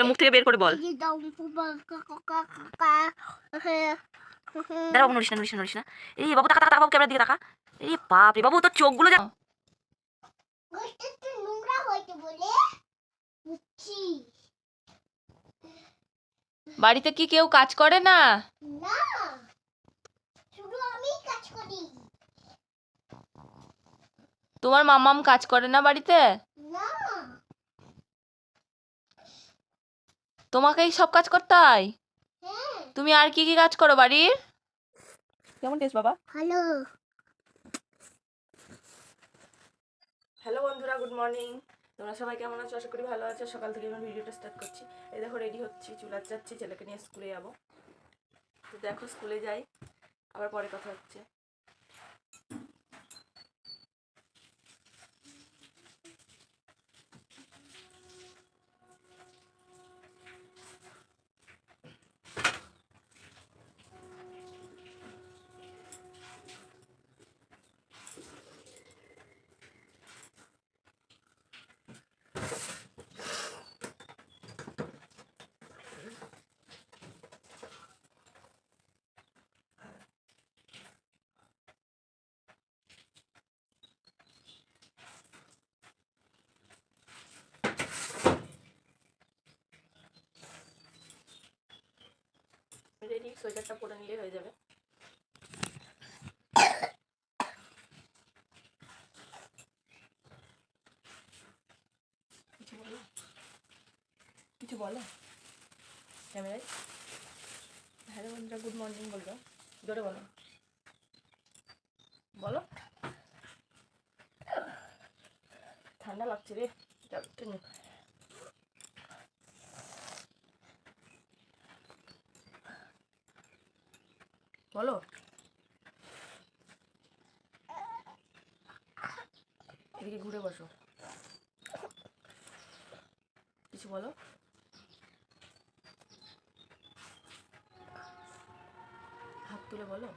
ওটা মুখ থেকে বের করে বল। দাঁড়া বাবু নড়িস না নড়িস না নড়িস না। এই বাবু তাকা তাকা, বাবু ক্যামেরার দিকে এই বাপ রে বাবু তোর চোখগুলো যা বাড়িতে কি কেউ কাজ করে না? না শুধু আমি কাজ করি। তোমার মামাম কাজ করে না বাড়িতে? না। তোমাকেই সব কাজ করতে হয়? হ্যাঁ। তুমি আর কি কি কাজ করো বাড়ির? কেমন টেস্ট বাবা? হ্যালো হ্যালো বন্ধুরা গুড মর্নিং। তোমরা সবাই কেমন আছো? আশা করি ভালো আছো। সকাল থেকে আমি ভিডিওটা স্টার্ট করছি। এই দেখো রেডি হচ্ছি। চুলার যাচ্ছি ছেলেকে নিয়ে স্কুলে যাব। তো দেখো স্কুলে যাই। আবার পরে কথা হচ্ছে রেডি সোয়েটারটা পরে নিলে হয়ে যাবে। কিছু বলো? কিছু বলো? ক্যামেরায়? হ্যালো বন্ধুরা, গুড মর্নিং বলব জোরে বলো। বলো। ঠান্ডা লাগছে রে। বলো। এদিকে ঘুরে বসো। কিছু বলো। হাত তুলে বলো।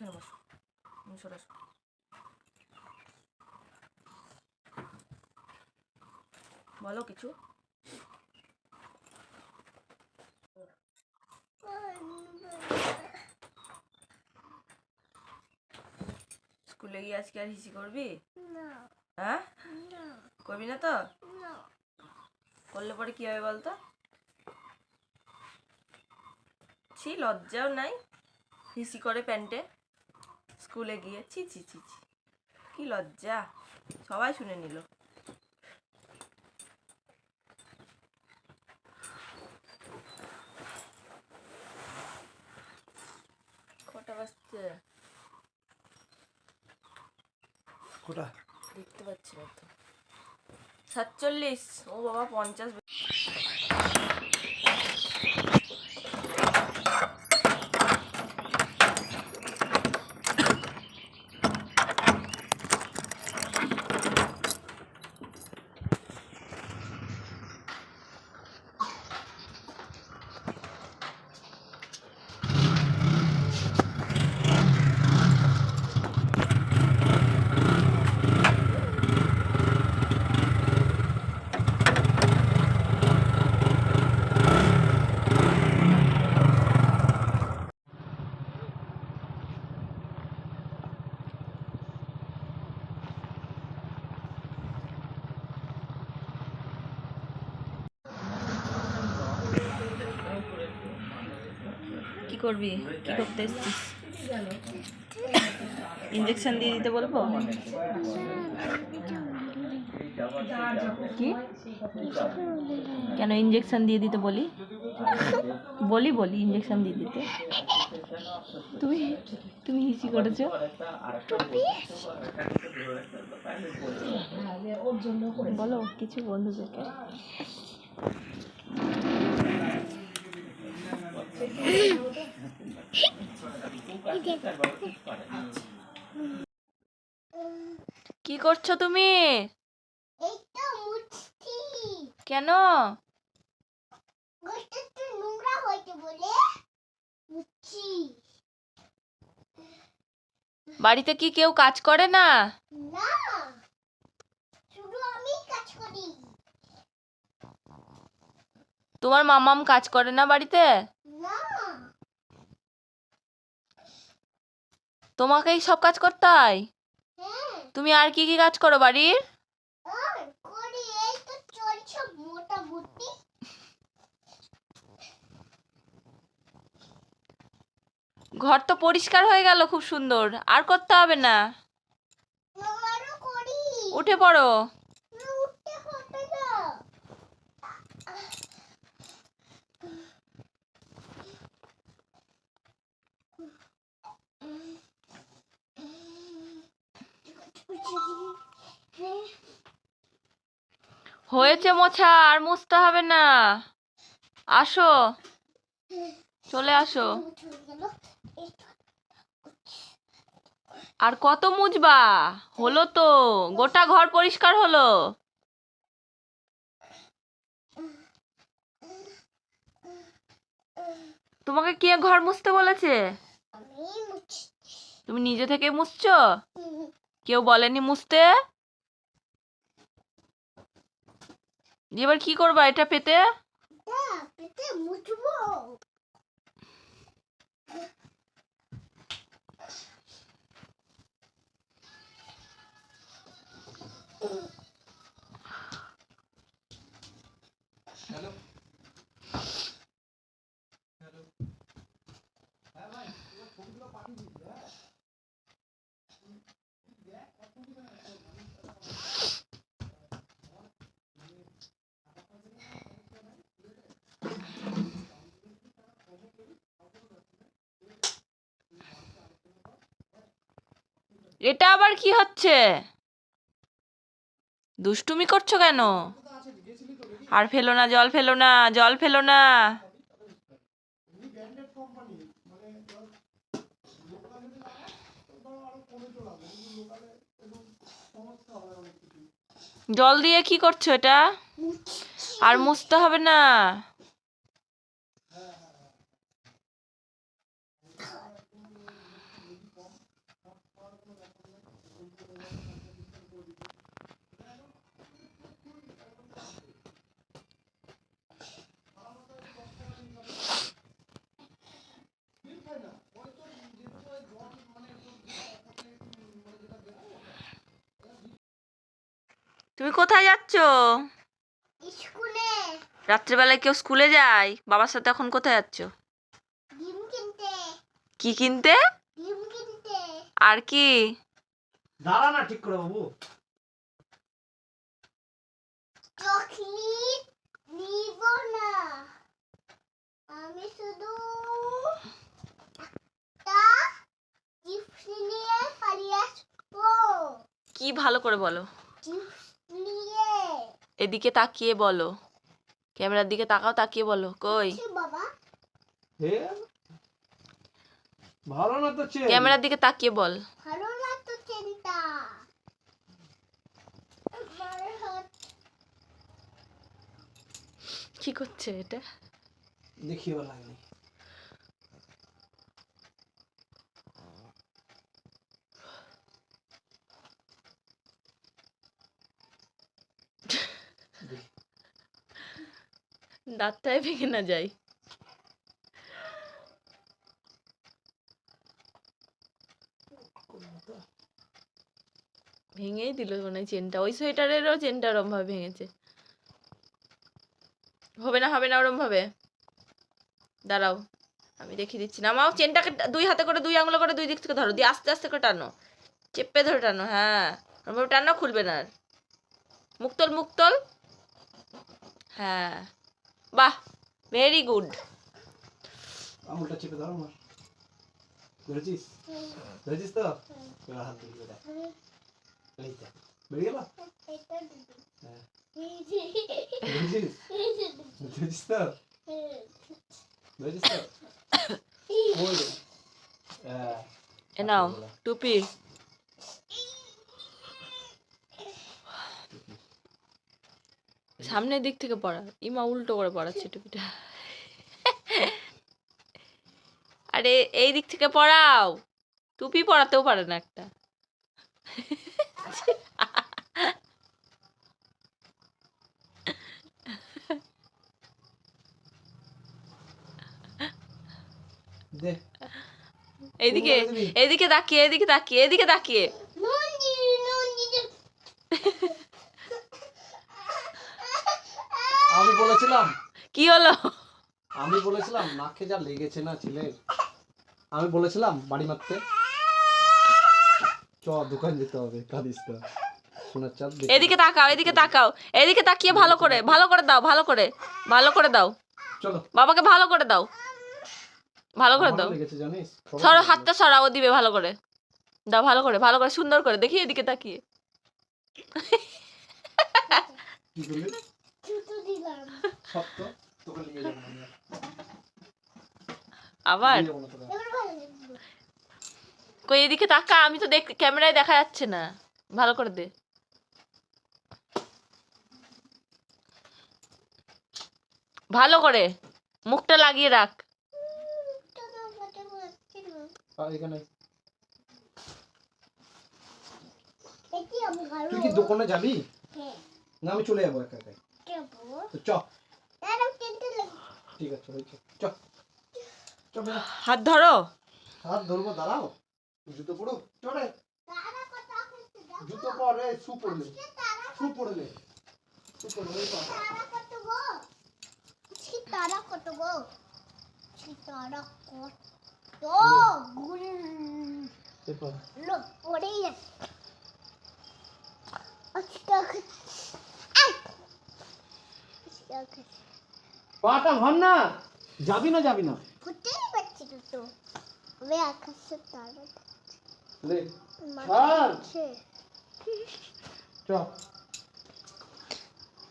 এখানে বসো। সরে আসো। বলো কিছু। স্কুলে গিয়ে আজকে আর হিসি করবি? হ্যাঁ? করবি না তো? করলে পরে কি হবে বলতো? ছি লজ্জাও নাই। হিসি করে প্যান্টে। স্কুলে গিয়ে ছি ছি ছি ছি। কি লজ্জা। সবাই শুনে নিল। কটা বাজছে? দেখতে পাচ্ছি না তো। সাতচল্লিশ। ও বাবা পঞ্চাশ করবি? কি করতে এসছিস? ইঞ্জেকশন দিয়ে দিতে বলব? কেন ইঞ্জেকশন দিয়ে দিতে বলি? বলি বলি ইঞ্জেকশন দিয়ে দিতে। তুমি তুমি হিসি করেছ? বলো, কিছু বন্ধুদেরকে। কি করছ তুমি? কেন? বাড়িতে কি কেউ কাজ করে না? তোমার মামাম কাজ করে না বাড়িতে না তোমাকেই সব কাজ করতে হয়? হ্যাঁ। তুমি আর কি কি কাজ করো বাড়ির? ঘর তো পরিষ্কার হয়ে গেল খুব সুন্দর আর করতে হবে না। উঠে পড়ো না, উঠতে হবে না হয়েছে মোছা আর মুছতে হবে না। আসো। চলে আসো। আর কত মুছবা? হলো তো। গোটা ঘর পরিষ্কার হলো। তোমাকে কে ঘর মুছতে বলেছে? তুমি নিজে থেকে মুছছো? কেউ বলেনি মুছতে দিয়ে এবার কি করবা? এটা পেতে? দা পেটে মুছবো। এটা আবার কি হচ্ছে? দুষ্টুমি করছ কেন? আর ফেলো না, জল ফেলো না, জল ফেলো না। জল দিয়ে কি করছ এটা? আর মুছতে হবে না। তুমি কোথায় যাচ্ছ? স্কুলে। রাত্রেবেলায় কেউ স্কুলে যায়? বাবার সাথে এখন কোথায় যাচ্ছ? ডিম কিনতে। কি কিনতে? ডিম কিনতে। আর কি? দাঁড়া না ঠিক করে বাবু। চকলেট নিব না। আমি শুধু কি ভালো করে বলো। এদিকে তাকিয়ে বলো। ক্যামেরার দিকে তাকাও তাকিয়ে বলো। কই? সে বাবা? হে? ভালো না তো চেন ক্যামেরার দিকে তাকিয়ে বল। ভালো না তো চেনটা কি করছে এটা? দেখিও লাগনি। দাঁতটাই ভেঙে না যায় ভেঙেই দিল মনে হয় চেনটা। ওই সোয়েটারেরও চেনটা ওরম ভাবে ভেঙেছে। হবে না হবে না, ওরম ভাবে। দাঁড়াও, আমি দেখিয়ে দিচ্ছি না। মাও, চেনটাকে দুই হাতে করে, দুই আঙুলে করে দুই দিক থেকে ধরো। দিয়ে আস্তে আস্তে করে টানো। চেপে ধরে টানো হ্যাঁ। ওরম ভাবে টানো খুলবে না আর। মুক্তল মুক্তল। হ্যাঁ। বাহ ভেরি গুড আঙুলটা চেপে ধরো আমার। ধরেছিস? ধরেছিস তো? এবার হাত দিয়ে দেখ। এই তো বেরিয়ে গেল? হ্যাঁ ধরেছিস ধরেছিস তো? ধরেছিস তো? ওই রে। এ নাও টুপি। সামনের দিক থেকে পড়া ইমা উল্টো করে পড়াচ্ছে টুপিটা। আরে এই দিক থেকে পড়াও। টুপি পড়াতেও পারে না একটা। দে। এইদিকে এইদিকে তাকিয়ে এদিকে তাকিয়ে এদিকে তাকিয়ে। বলেছিলাম? কি হলো? আমি বলেছিলাম নাকে যা লেগেছে না ছেলের? আমি বলেছিলাম বাড়ি মারতে? চ দোকান যেতে হবে কাঁদিস না। সোনার চাঁদ দেখি। এদিকে তাকাও এদিকে তাকাও। এদিকে তাকিয়ে ভালো করে ভালো করে দাও ভালো করে ভালো করে দাও। চলো। বাবাকে ভালো করে দাও। ভালো করে দাও। সরো হাতটা সরাও দিবে ভালো করে। দাও ভালো করে ভালো করে সুন্দর করে। দেখি এদিকে তাকিয়ে। কি আবার? কই এদিকে তাকা আমি তো দেখ ক্যামেরায় দেখা যাচ্ছে না। ভালো করে দে। ভালো করে। মুখটা লাগিয়ে রাখ। তুই কি দোকানে যাবি? হ্যাঁ। না আমি চলে যাব একা একাই। চ ঠিক আছে হয়েছে চ হাত ধরো। হাত ধরবো দাঁড়াও। জুতো পড়ো চড়ে জুতো পরে শু পড়লে শু পড়লে শু পড়লে তারা কত গো তারা কত গো? ছি তারা কত গুল। এই পড়ে যাচ্ছে আজকে পাটা ভর না। যাবি না যাবি না। ফুটেই পাচ্ছি না তো। ওই আকাশে তারা লে চ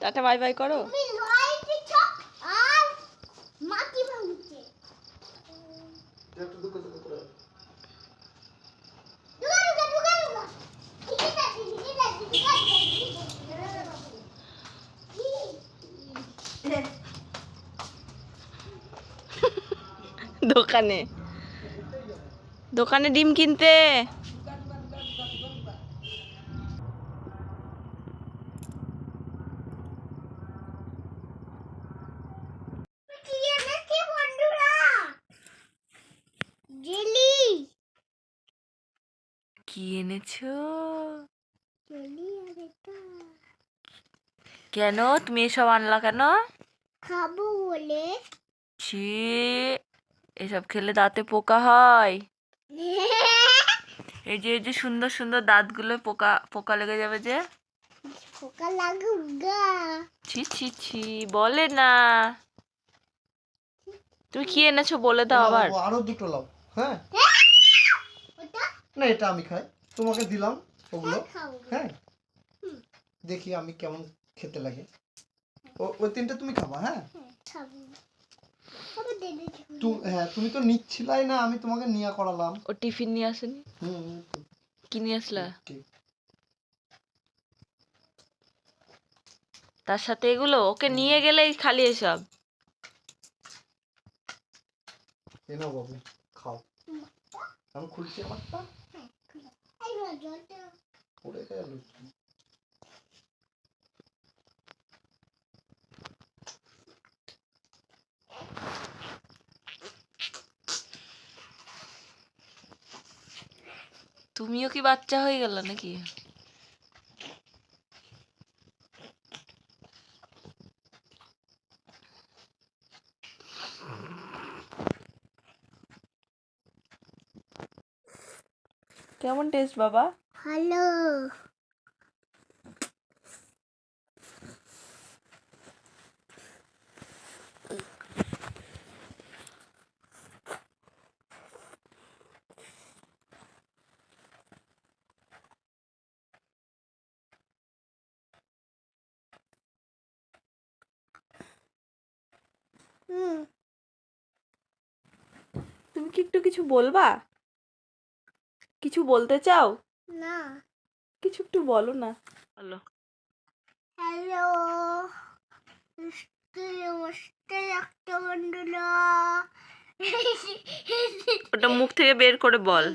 টাটা বাই বাই করো। মাটি ভাঙছে। একটু দুঃখ দুঃখ করে দুগা দুগা দুগা দুগা ঠিক আছে ঠিক আছে ঠিক আছে দোকানে। দোকানে ডিম কিনতে। কি এনেছি বন্ধুরা জেলি। কি এনেছো? জেলি আর এটা। কেন? তুমি এসব আনলা কেন? খাব বলে। ছি। এসব খেলে দাঁতে পোকা হয়। এই যে এই যে সুন্দর সুন্দর দাঁতগুলো পোকা পোকা লেগে যাবে যে। পোকা লাগুগা ছি ছি ছি বলে না। তুমি কি এনেছো বলে দাও আবার। আরও দুটো লাও হ্যাঁ? না এটা আমি খাই। তোমাকে দিলাম ওগুলো। হ্যাঁ দেখি আমি কেমন খেতে লাগে। ও ওই তিনটে তুমি খাবা হ্যাঁ? তু- হ্যাঁ তুমি তো নিচ্ছিলাই না আমি তোমাকে নিয়ে করালাম। ও টিফিন নিয়ে আসেনি? হুম কি নিয়ে আসলা? তার সাথে এগুলো? ওকে নিয়ে গেলেই খালি এসব। এ নাও বাবু খাও। আমি খুলছি আমারটা। জলটা। পড়ে গেল। তুমিও কি বাচ্চা হয়ে গেল নাকি? কেমন টেস্ট বাবা? ভালো। হুম। তুমি কি একটু কিছু বলবা? কিছু বলতে চাও? না। কিছু একটু বলো না। বলো। হ্যালো ওটা মুখ থেকে বের করে বল।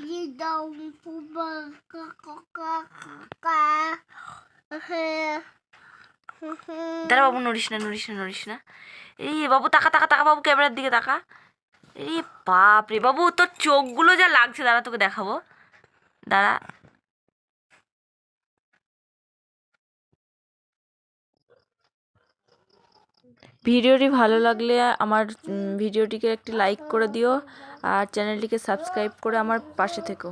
হ্যাঁ দাঁড়া বাবু নড়িস না নড়িস না নড়িস না। এই বাবু, তাকা তাকা তাকা বাবু, ক্যামেরার দিকে তাকা। এই বাপ রে বাবু, তোর চোখগুলো যা লাগছে, দাঁড়া, তোকে দেখাবো। দাঁড়া। ভিডিওটি ভালো লাগলে আমার ভিডিওটিকে একটি লাইক করে দিও আর চ্যানেলটিকে সাবস্ক্রাইব করে আমার পাশে থেকো।